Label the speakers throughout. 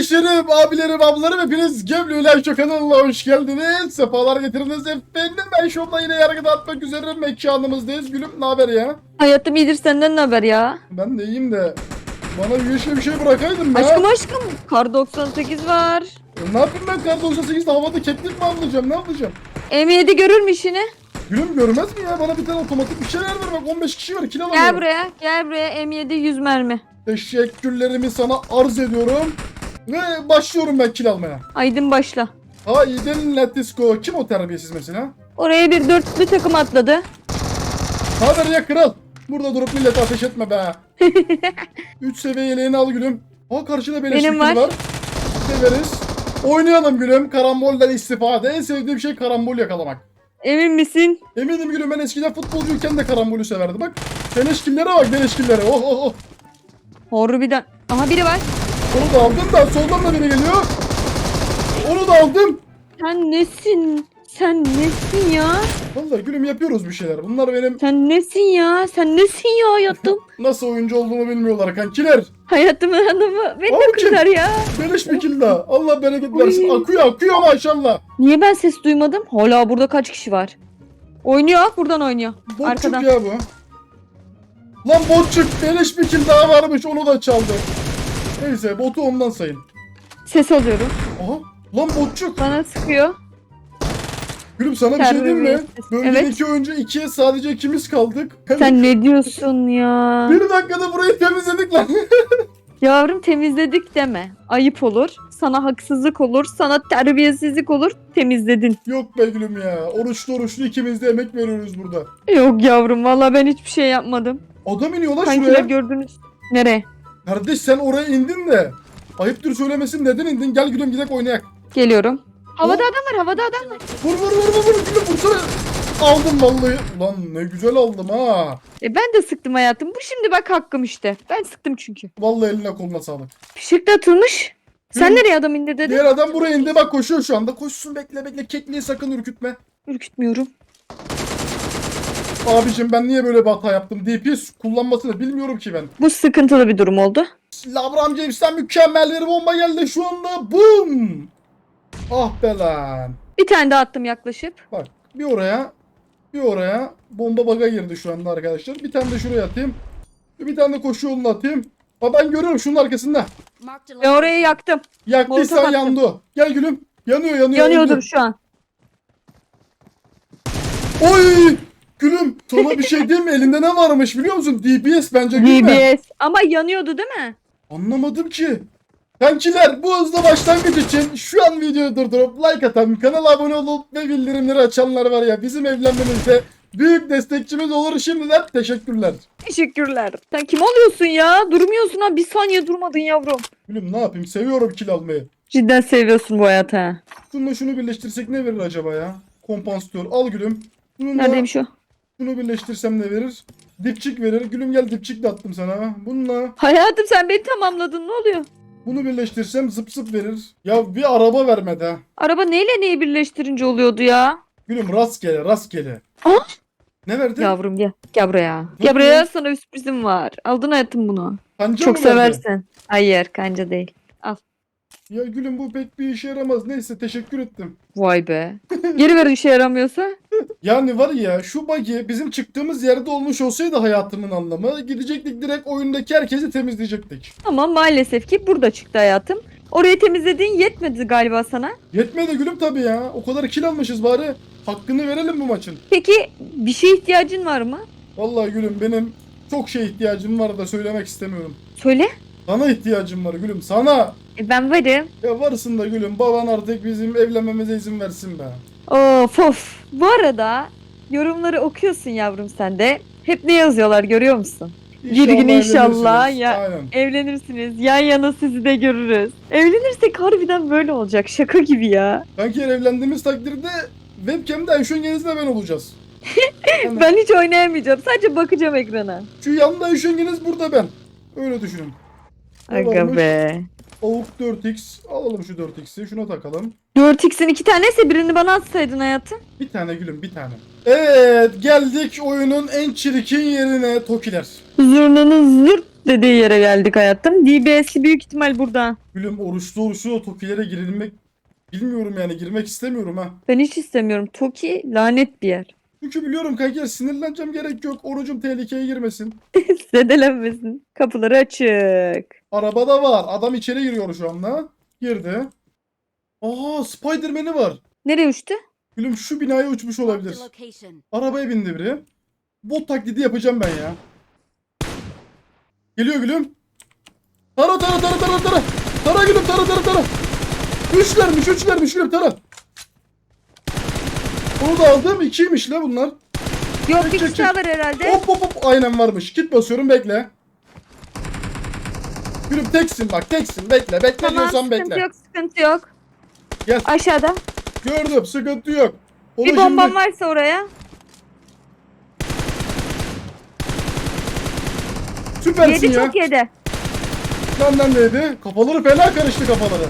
Speaker 1: Kardeşlerim, abilerim, ablalarım hepiniz Geblu ile Ayşe kanalına hoş geldiniz. Sefalar getirdiniz efendim. Ben anda yine yargı dağıtmak üzere mekanımızdayız. Gülüm ne haber ya?
Speaker 2: Hayatım iyidir senden ne haber ya?
Speaker 1: Ben de iyiyim de bana güneşle bir şey bırakaydın be.
Speaker 2: Aşkım aşkım kar 98 var.
Speaker 1: E, Ne yapayım ben kar 98'de havada keklik mi avlayacağım ne yapacağım?
Speaker 2: M7 görür mü işini?
Speaker 1: Gülüm görmez mi ya? Bana bir tane otomatik bir şeyler ver bak 15 kişi var kill
Speaker 2: Gel
Speaker 1: alamıyorum.
Speaker 2: buraya gel buraya M7 100 mermi.
Speaker 1: Teşekkürlerimi sana arz ediyorum. Ve başlıyorum ben kill almaya.
Speaker 2: Aydın başla.
Speaker 1: Haydi let's go. Kim o terbiyesiz mesela?
Speaker 2: Oraya bir dörtlü takım atladı.
Speaker 1: Haber ya kral. Burada durup millete ateş etme be. 3 seviye yeleğini al gülüm. Aa karşıda beleş
Speaker 2: Benim var.
Speaker 1: var. Severiz. Oynayalım gülüm. Karambolden istifade. En sevdiğim şey karambol yakalamak.
Speaker 2: Emin misin?
Speaker 1: Eminim gülüm ben eskiden futbolcuyken de karambolü severdim. Bak. Beleşkillere bak beleşkillere. Oh oh oh.
Speaker 2: Harbiden. Aha biri var.
Speaker 1: Onu da aldım da soldan da biri geliyor. Onu da aldım.
Speaker 2: Sen nesin? Sen nesin ya?
Speaker 1: Vallahi gülüm yapıyoruz bir şeyler. Bunlar benim
Speaker 2: Sen nesin ya? Sen nesin ya hayatım?
Speaker 1: nasıl oyuncu olduğumu bilmiyorlar kankiler.
Speaker 2: Hayatımın adamı. Beni de kızar ya.
Speaker 1: Beleş bir kill daha. Allah bereket versin.
Speaker 2: Uy.
Speaker 1: Akıyor akıyor maşallah.
Speaker 2: Niye ben ses duymadım? Hala burada kaç kişi var? Oynuyor. Buradan oynuyor.
Speaker 1: Botçuk
Speaker 2: Arkadan.
Speaker 1: ya bu. Lan botçuk beleş bir kill daha varmış onu da çaldı. Neyse botu ondan sayın.
Speaker 2: Ses alıyorum.
Speaker 1: Aha lan botçuk.
Speaker 2: Bana sıkıyor.
Speaker 1: Gülüm sana bir şey diyeyim mi? Bölgede
Speaker 2: Evet.
Speaker 1: iki oyuncu ikiye sadece ikimiz kaldık.
Speaker 2: Sen ne diyorsun ya?
Speaker 1: Bir dakikada burayı temizledik lan.
Speaker 2: Yavrum temizledik deme. Ayıp olur. Sana haksızlık olur. Sana terbiyesizlik olur. Temizledin.
Speaker 1: Yok be gülüm ya. Oruçlu oruçlu ikimiz de emek veriyoruz burada.
Speaker 2: Yok yavrum valla ben hiçbir şey yapmadım.
Speaker 1: Adam iniyor lan
Speaker 2: Kankiler
Speaker 1: şuraya.
Speaker 2: gördünüz. Nereye?
Speaker 1: Kardeş sen oraya indin de. Ayıptır söylemesin neden indin? Gel gülüm gidek oynayak.
Speaker 2: Geliyorum. Havada adam var havada adam var.
Speaker 1: Vur vur vur vur vur gülüm vursana. Aldım vallahi. Ulan ne güzel aldım ha.
Speaker 2: E ben de sıktım hayatım. Bu şimdi bak hakkım işte. Ben sıktım çünkü.
Speaker 1: Vallahi eline koluna sağlık.
Speaker 2: Fişek de atılmış. Sen
Speaker 1: Hı.
Speaker 2: nereye adam indir dedin?
Speaker 1: Diğer adam buraya indi bak koşuyor şu anda. Koşsun bekle bekle kekliği sakın ürkütme.
Speaker 2: Ürkütmüyorum.
Speaker 1: Abicim ben niye böyle bir hata yaptım? DPS kullanmasını bilmiyorum ki ben.
Speaker 2: Bu sıkıntılı bir durum oldu.
Speaker 1: Labram James'ten mükemmel bir bomba geldi şu anda. Boom! Ah be lan.
Speaker 2: Bir tane daha attım yaklaşıp.
Speaker 1: Bak bir oraya bir oraya bomba baga girdi şu anda arkadaşlar. Bir tane de şuraya atayım. Bir tane de koşu yoluna atayım. Ha ben görüyorum şunun arkasında.
Speaker 2: Ve orayı yaktım.
Speaker 1: Yaktıysan yandı. Gel gülüm. Yanıyor yanıyor.
Speaker 2: Yanıyordum
Speaker 1: öldü.
Speaker 2: şu an.
Speaker 1: Oy! Gülüm sana bir şey diyeyim mi? Elinde ne varmış biliyor musun? DBS bence gülme.
Speaker 2: DBS. Ama yanıyordu değil mi?
Speaker 1: Anlamadım ki. Kankiler bu hızlı başlangıç için şu an videoyu durdurup like atan, kanala abone olup ve bildirimleri açanlar var ya bizim evlenmemizde büyük destekçimiz olur şimdiden teşekkürler.
Speaker 2: Teşekkürler. Sen kim oluyorsun ya? Durmuyorsun ha. Bir saniye durmadın yavrum.
Speaker 1: Gülüm ne yapayım seviyorum kil almayı.
Speaker 2: Cidden seviyorsun bu hayatı ha.
Speaker 1: Şununla şunu birleştirsek ne verir acaba ya? Kompansatör al gülüm. Bununla
Speaker 2: Neredeymiş o?
Speaker 1: Şunu birleştirsem ne verir? Dipçik verir. Gülüm gel dipçik de attım sana. Bununla
Speaker 2: Hayatım sen beni tamamladın ne oluyor?
Speaker 1: bunu birleştirsem zıp zıp verir. Ya bir araba vermedi ha.
Speaker 2: Araba neyle neyi birleştirince oluyordu ya?
Speaker 1: Gülüm rastgele rastgele.
Speaker 2: Aa!
Speaker 1: Ne verdi?
Speaker 2: Yavrum gel. Gel buraya. Gel buraya sana bir sürprizim var. Aldın hayatım bunu.
Speaker 1: Kanca
Speaker 2: Çok
Speaker 1: mı verdi?
Speaker 2: seversen. Hayır kanca değil.
Speaker 1: Ya gülüm bu pek bir işe yaramaz. Neyse teşekkür ettim.
Speaker 2: Vay be. Geri ver işe yaramıyorsa.
Speaker 1: Yani var ya şu buggy bizim çıktığımız yerde olmuş olsaydı hayatımın anlamı gidecektik direkt oyundaki herkesi temizleyecektik.
Speaker 2: Ama maalesef ki burada çıktı hayatım. Orayı temizlediğin yetmedi galiba sana.
Speaker 1: Yetmedi gülüm tabii ya. O kadar kill almışız bari. Hakkını verelim bu maçın.
Speaker 2: Peki bir şeye ihtiyacın var mı?
Speaker 1: Vallahi gülüm benim çok şey ihtiyacım var da söylemek istemiyorum.
Speaker 2: Söyle.
Speaker 1: Sana ihtiyacım var gülüm sana.
Speaker 2: E ben varım.
Speaker 1: Ya varsın da gülüm baban artık bizim evlenmemize izin versin be.
Speaker 2: Of of. Bu arada yorumları okuyorsun yavrum sen de. Hep ne yazıyorlar görüyor musun? Bir gün inşallah ya-
Speaker 1: Aynen.
Speaker 2: Evlenirsiniz. Yan yana sizi de görürüz. Evlenirsek harbiden böyle olacak. Şaka gibi ya.
Speaker 1: Kanki evlendiğimiz takdirde webcam'de en şöngenizde ben olacağız. Yani
Speaker 2: Ben hiç oynayamayacağım. Sadece bakacağım ekrana.
Speaker 1: Şu yanda eşenginiz burada ben. Öyle düşünün.
Speaker 2: Aga be.
Speaker 1: Avuk 4x. Alalım şu 4x'i. Şuna takalım.
Speaker 2: 4x'in iki tanesi birini bana atsaydın hayatım.
Speaker 1: Bir tane gülüm bir tane. Evet geldik oyunun en çirkin yerine Tokiler.
Speaker 2: Zurnanın zırt dediği yere geldik hayatım. DBS'i büyük ihtimal burada.
Speaker 1: Gülüm oruçlu oruçlu o tokilere girilmek bilmiyorum yani girmek istemiyorum ha.
Speaker 2: Ben hiç istemiyorum. Toki lanet bir yer.
Speaker 1: Çünkü biliyorum kanka sinirleneceğim gerek yok. Orucum tehlikeye girmesin.
Speaker 2: Zedelenmesin. Kapıları açık.
Speaker 1: Arabada var. Adam içeri giriyor şu anda. Girdi. Aa Spider-Man'i var.
Speaker 2: Nereye uçtu?
Speaker 1: Gülüm şu binaya uçmuş olabilir. Arabaya bindi biri. Bot taklidi yapacağım ben ya. Geliyor gülüm. Tara tara tara tara tara. Tara gülüm tara tara tara. Üçlermiş üçlermiş gülüm tara. Onu da aldım. ikiymiş la bunlar.
Speaker 2: Yok
Speaker 1: Çek,
Speaker 2: bir
Speaker 1: çek,
Speaker 2: herhalde.
Speaker 1: Hop hop hop. Aynen varmış. Kit basıyorum bekle. Gülüm teksin bak teksin bekle. Bekle
Speaker 2: Tamam
Speaker 1: diyorsan
Speaker 2: sıkıntı
Speaker 1: bekle.
Speaker 2: yok sıkıntı yok.
Speaker 1: Gel.
Speaker 2: Aşağıda.
Speaker 1: Gördüm sıkıntı yok. Onu
Speaker 2: bir bombam
Speaker 1: şimdi-
Speaker 2: varsa oraya.
Speaker 1: Süpersin
Speaker 2: Yedi
Speaker 1: ya.
Speaker 2: çok yedi.
Speaker 1: Senden de yedi. Kafaları fena karıştı kafaları.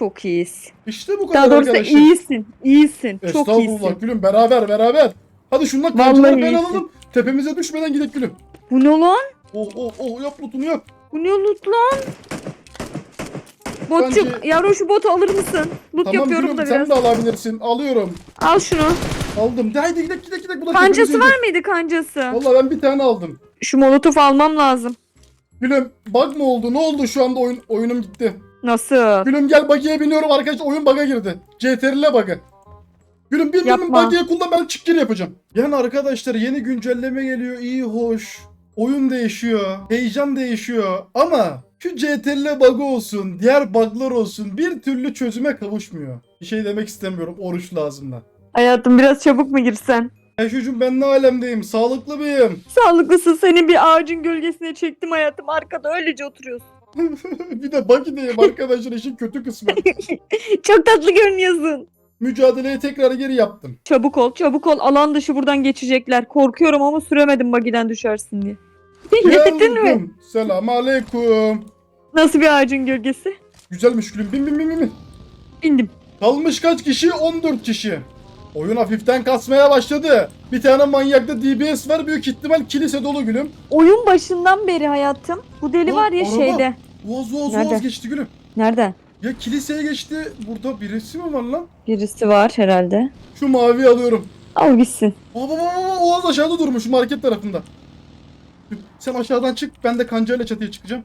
Speaker 2: Çok iyisin.
Speaker 1: İşte bu kadar
Speaker 2: Daha doğrusu
Speaker 1: arkadaşlar.
Speaker 2: iyisin. İyisin. Çok
Speaker 1: Estağfurullah
Speaker 2: iyisin.
Speaker 1: gülüm beraber beraber. Hadi şundan
Speaker 2: Vallahi
Speaker 1: ben
Speaker 2: iyisin.
Speaker 1: alalım. Tepemize düşmeden gidelim gülüm.
Speaker 2: Bu ne lan?
Speaker 1: Oh oh oh yap lootunu yap.
Speaker 2: Bu ne loot lan? Botçuk
Speaker 1: Bence-
Speaker 2: yavrum şu botu alır mısın? Loot yapıyorum da
Speaker 1: sen
Speaker 2: biraz.
Speaker 1: de alabilirsin. Alıyorum.
Speaker 2: Al şunu.
Speaker 1: Aldım. De haydi gidelim gidelim gidelim. Bunlar
Speaker 2: Kancası
Speaker 1: tepemize
Speaker 2: var mıydı kancası?
Speaker 1: Vallahi ben bir tane aldım.
Speaker 2: Şu molotof almam lazım.
Speaker 1: Gülüm bug mı oldu? Ne oldu şu anda oyun oyunum gitti.
Speaker 2: Nasıl?
Speaker 1: Gülüm gel buggy'e biniyorum arkadaşlar oyun bug'a girdi. CTRL bug'ı. Gülüm bin bin
Speaker 2: Yapma.
Speaker 1: buggy'e kullan ben çık gir yapacağım. Yani arkadaşlar yeni güncelleme geliyor iyi hoş. Oyun değişiyor. Heyecan değişiyor. Ama şu CTRL bug'ı olsun, diğer bug'lar olsun bir türlü çözüme kavuşmuyor. Bir şey demek istemiyorum oruç lazımdan.
Speaker 2: Hayatım biraz çabuk mu girsen?
Speaker 1: Ayşucuğum ben ne alemdeyim? Sağlıklı mıyım?
Speaker 2: Sağlıklısın seni bir ağacın gölgesine çektim hayatım. Arkada öylece oturuyorsun.
Speaker 1: bir de buggy'deyim arkadaşlar işin kötü kısmı.
Speaker 2: Çok tatlı görünüyorsun.
Speaker 1: Mücadeleyi tekrar geri yaptım.
Speaker 2: Çabuk ol çabuk ol. Alan dışı buradan geçecekler. Korkuyorum ama süremedim bagiden düşersin diye. Yettin mi?
Speaker 1: Selam aleyküm.
Speaker 2: Nasıl bir ağacın gölgesi?
Speaker 1: Güzelmiş gülüm. Bin bin bin bin, bin.
Speaker 2: İndim.
Speaker 1: Kalmış kaç kişi? 14 kişi. Oyun hafiften kasmaya başladı. Bir tane manyakta DBS var. Büyük ihtimal kilise dolu gülüm.
Speaker 2: Oyun başından beri hayatım. Bu deli
Speaker 1: Aa,
Speaker 2: var ya
Speaker 1: araba.
Speaker 2: şeyde.
Speaker 1: Boğaz boğaz
Speaker 2: Nerede?
Speaker 1: boğaz geçti gülüm.
Speaker 2: Nerede?
Speaker 1: Ya kiliseye geçti. Burada birisi mi var lan?
Speaker 2: Birisi var herhalde.
Speaker 1: Şu maviyi alıyorum.
Speaker 2: Al gitsin.
Speaker 1: Baba baba baba Oğaz aşağıda durmuş market tarafında. Sen aşağıdan çık. Ben de kancayla çatıya çıkacağım.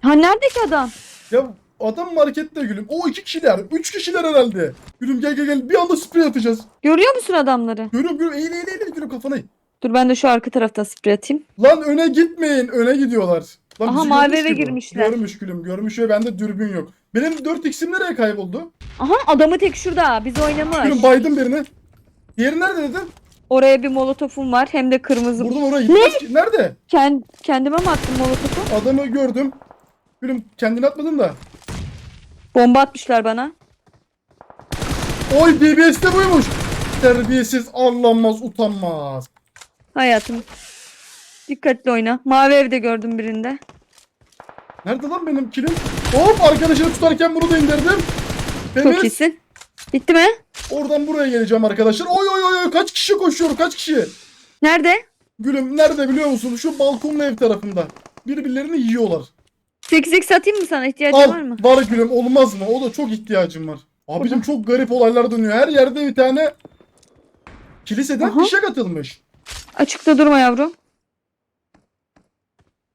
Speaker 2: Ha neredeki adam?
Speaker 1: Ya adam markette gülüm. O iki kişiler. Üç kişiler herhalde. Gülüm gel gel gel. Bir anda sprey atacağız.
Speaker 2: Görüyor musun adamları?
Speaker 1: Görüyorum görüyorum. Eğil eğil eğil gülüm kafana. eğil.
Speaker 2: Dur ben de şu arka taraftan sprey atayım.
Speaker 1: Lan öne gitmeyin. Öne gidiyorlar. Lan
Speaker 2: Aha,
Speaker 1: bizi
Speaker 2: mavi
Speaker 1: görmüş
Speaker 2: eve
Speaker 1: ki bu.
Speaker 2: girmişler.
Speaker 1: Görmüş gülüm. Görmüş ve bende dürbün yok. Benim 4x'im nereye kayboldu?
Speaker 2: Aha adamı tek şurada. Biz oynamış.
Speaker 1: Gülüm baydım birini. Diğeri nerede dedin?
Speaker 2: Oraya bir molotofum var. Hem de kırmızı.
Speaker 1: Buradan oraya gitmez ki. Nerede?
Speaker 2: Kend, kendime mi attım molotofu?
Speaker 1: Adamı gördüm. Gülüm kendini atmadın da.
Speaker 2: Bomba atmışlar bana.
Speaker 1: Oy DBS'de buymuş. Terbiyesiz, arlanmaz, utanmaz.
Speaker 2: Hayatım. Dikkatli oyna. Mavi evde gördüm birinde.
Speaker 1: Nerede lan benim kilim? Hop arkadaşını tutarken bunu da indirdim.
Speaker 2: Çok
Speaker 1: Temiz.
Speaker 2: iyisin. Bitti mi?
Speaker 1: Oradan buraya geleceğim arkadaşlar. Oy oy oy oy kaç kişi koşuyor kaç kişi?
Speaker 2: Nerede?
Speaker 1: Gülüm nerede biliyor musun? Şu balkonlu ev tarafında. Birbirlerini yiyorlar.
Speaker 2: 8x atayım mı sana? İhtiyacın
Speaker 1: Al
Speaker 2: var mı?
Speaker 1: var gülüm olmaz mı? O da çok ihtiyacım var. Abicim çok garip olaylar dönüyor. Her yerde bir tane kiliseden
Speaker 2: Aha.
Speaker 1: fişek atılmış.
Speaker 2: Açıkta durma yavrum.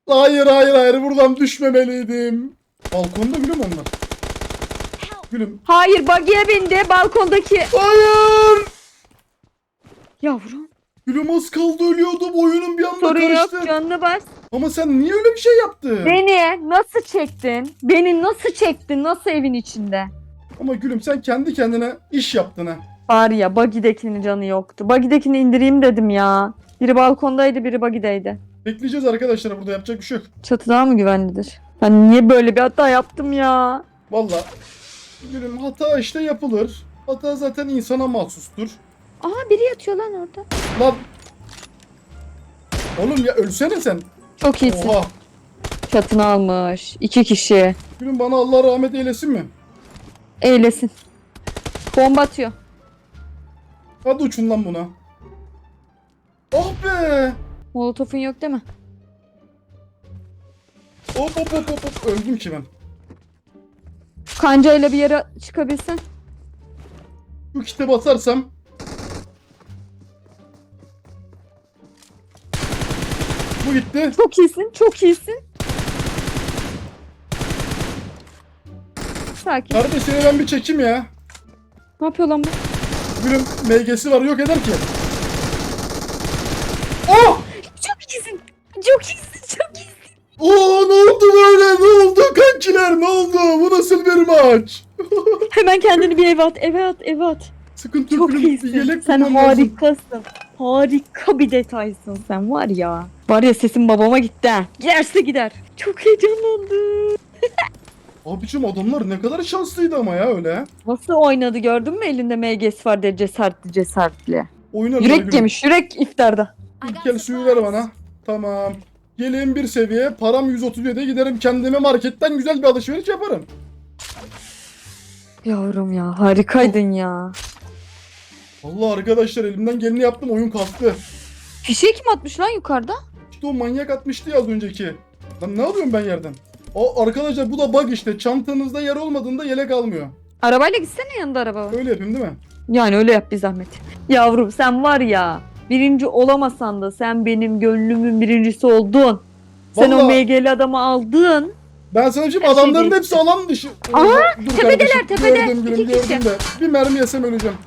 Speaker 1: Hayır hayır hayır buradan düşmemeliydim. Balkonda gülüm onlar. Gülüm.
Speaker 2: Hayır buggy'e bindi balkondaki.
Speaker 1: Hayır.
Speaker 2: Yavrum.
Speaker 1: Gülüm az kaldı ölüyordum. Oyunun bir anda
Speaker 2: Sorun yok
Speaker 1: karıştı.
Speaker 2: canını bas.
Speaker 1: Ama sen niye öyle bir şey yaptın?
Speaker 2: Beni nasıl çektin? Beni nasıl çektin? Nasıl evin içinde?
Speaker 1: Ama gülüm sen kendi kendine iş yaptın ha.
Speaker 2: Var ya buggy'dekinin canı yoktu. Buggy'dekini indireyim dedim ya. Biri balkondaydı biri buggy'deydi.
Speaker 1: Bekleyeceğiz arkadaşlar burada yapacak bir şey yok.
Speaker 2: Çatı daha mı güvenlidir? Ben niye böyle bir hata yaptım ya?
Speaker 1: Valla gülüm hata işte yapılır. Hata zaten insana mahsustur.
Speaker 2: Aha biri yatıyor lan orada.
Speaker 1: Lan Oğlum ya ölsene sen.
Speaker 2: Çok iyisin.
Speaker 1: Oha.
Speaker 2: Çatını almış. İki kişi.
Speaker 1: Gülüm bana Allah rahmet eylesin mi?
Speaker 2: Eylesin. Bomba atıyor.
Speaker 1: Hadi uçun lan buna. Oh be.
Speaker 2: Molotofun yok değil mi?
Speaker 1: Hop hop hop hop hop. Öldüm ki ben.
Speaker 2: Kancayla bir yere çıkabilsen.
Speaker 1: Bu kite basarsam. Bu gitti.
Speaker 2: Çok iyisin, çok iyisin. Sakin.
Speaker 1: Kardeş seni ben bir çekeyim ya.
Speaker 2: Ne yapıyor lan bu?
Speaker 1: Gülüm MG'si var yok eder ki. Oh!
Speaker 2: Çok iyisin. Çok iyisin, çok iyisin.
Speaker 1: Oo ne oldu böyle? Ne oldu kankiler? Ne oldu? Bu nasıl bir maç?
Speaker 2: Hemen kendini bir eve at, eve at, eve at.
Speaker 1: Sıkıntı yok.
Speaker 2: Çok
Speaker 1: gülüm.
Speaker 2: İyisin.
Speaker 1: yelek
Speaker 2: Sen
Speaker 1: bulmam lazım.
Speaker 2: harikasın. Harika bir detaysın sen var ya. Var ya sesin babama gitti ha. Giderse gider. Çok heyecanlandım.
Speaker 1: Abicim adamlar ne kadar şanslıydı ama ya öyle.
Speaker 2: Nasıl oynadı gördün mü elinde MGS var diye cesaretli cesaretli.
Speaker 1: Oynarlar
Speaker 2: Yürek yemiş yürek iftarda.
Speaker 1: İlk el suyu ver bana. Tamam. Geleyim bir seviye. Param 137'ye giderim kendime marketten güzel bir alışveriş yaparım.
Speaker 2: Yavrum ya harikaydın ya.
Speaker 1: Allah arkadaşlar elimden geleni yaptım oyun kalktı.
Speaker 2: Fişeği kim atmış lan yukarıda?
Speaker 1: İşte o manyak atmıştı ya az önceki. Lan ne alıyorum ben yerden? O arkadaşlar bu da bug işte. Çantanızda yer olmadığında yelek almıyor.
Speaker 2: Arabayla gitsene yanında araba var.
Speaker 1: Öyle yapayım değil mi?
Speaker 2: Yani öyle yap bir zahmet. Yavrum sen var ya birinci olamasan da sen benim gönlümün birincisi oldun. Sen o
Speaker 1: Vallahi-
Speaker 2: MG'li adamı aldın.
Speaker 1: Ben sana şimdi
Speaker 2: Her şey
Speaker 1: adamların
Speaker 2: değil.
Speaker 1: hepsi alan dışı.
Speaker 2: Aa,
Speaker 1: Dur
Speaker 2: tepedeler,
Speaker 1: kardeşim,
Speaker 2: tepede.
Speaker 1: Gördüm gülüm
Speaker 2: İki kişi.
Speaker 1: gördüm de. Bir mermi yesem öleceğim.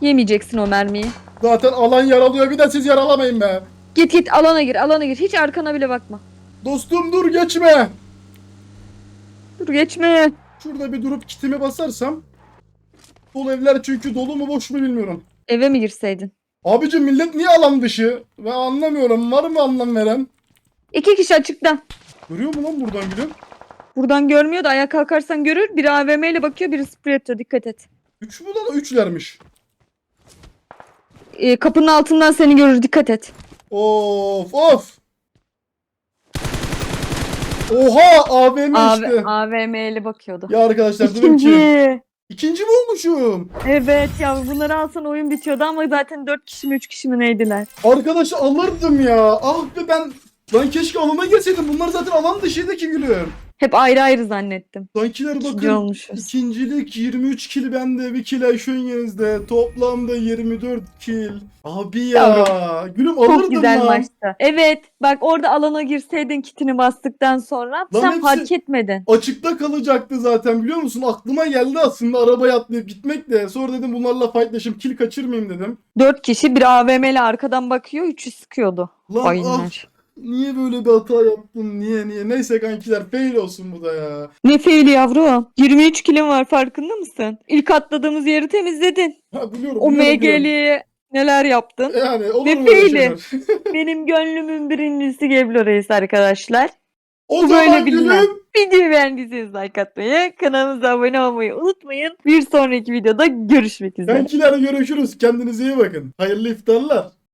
Speaker 2: Yemeyeceksin o mermiyi.
Speaker 1: Zaten alan yaralıyor bir de siz yaralamayın be.
Speaker 2: Git git alana gir alana gir. Hiç arkana bile bakma.
Speaker 1: Dostum dur geçme.
Speaker 2: Dur geçme.
Speaker 1: Şurada bir durup kitimi basarsam. Dolu evler çünkü dolu mu boş mu bilmiyorum.
Speaker 2: Eve mi girseydin?
Speaker 1: Abicim millet niye alan dışı? Ben anlamıyorum. Var mı anlam veren?
Speaker 2: İki kişi açıkta.
Speaker 1: Görüyor mu lan buradan gülüm?
Speaker 2: Buradan görmüyor da ayağa kalkarsan görür. Biri AVM ile bakıyor biri sprey atıyor. Dikkat et.
Speaker 1: Üç mü lan? Üçlermiş.
Speaker 2: Ee, kapının altından seni görür. Dikkat et.
Speaker 1: Of of. Oha AVM
Speaker 2: AV,
Speaker 1: işte.
Speaker 2: AVM ile bakıyordu.
Speaker 1: Ya arkadaşlar dedim
Speaker 2: İkinci.
Speaker 1: ki. İkinci mi olmuşum?
Speaker 2: Evet ya bunları alsan oyun bitiyordu ama zaten 4 kişi mi 3 kişi mi neydiler?
Speaker 1: Arkadaş alırdım ya. Ah be ben. Lan keşke alana gelseydim. Bunlar zaten alan dışıydı ki gülüm.
Speaker 2: Hep ayrı ayrı zannettim.
Speaker 1: Sankiler
Speaker 2: İkinci
Speaker 1: bakın.
Speaker 2: olmuşuz.
Speaker 1: İkincilik 23 kill bende, bir kill Ayşengeniz'de. Toplamda 24 kill. Abi ya. Gülüm alırdım
Speaker 2: Çok güzel
Speaker 1: lan.
Speaker 2: maçtı. Evet bak orada alana girseydin kitini bastıktan sonra sen
Speaker 1: hepsi-
Speaker 2: fark etmedin.
Speaker 1: Açıkta kalacaktı zaten biliyor musun? Aklıma geldi aslında arabaya atlayıp gitmek de. Sonra dedim bunlarla fightlaşıp kill kaçırmayayım dedim.
Speaker 2: 4 kişi bir AVM ile arkadan bakıyor 3'ü sıkıyordu.
Speaker 1: Lan ah,
Speaker 2: Hainler.
Speaker 1: Niye böyle bir hata yaptım? Niye niye? Neyse kankiler fail olsun bu da ya.
Speaker 2: Ne faili yavrum? 23 kilim var farkında mısın? İlk atladığımız yeri temizledin.
Speaker 1: Ha biliyorum.
Speaker 2: O
Speaker 1: biliyorum,
Speaker 2: neler yaptın?
Speaker 1: Yani olur
Speaker 2: Ne
Speaker 1: mu
Speaker 2: faili?
Speaker 1: şeyler?
Speaker 2: Benim gönlümün birincisi Geblo Reis arkadaşlar.
Speaker 1: O
Speaker 2: Bu
Speaker 1: zaman
Speaker 2: böyle bilinen.
Speaker 1: gülüm.
Speaker 2: Videoyu beğendiyseniz like atmayı, kanalımıza abone olmayı unutmayın. Bir sonraki videoda görüşmek üzere.
Speaker 1: Kankiler görüşürüz. Kendinize iyi bakın. Hayırlı iftarlar.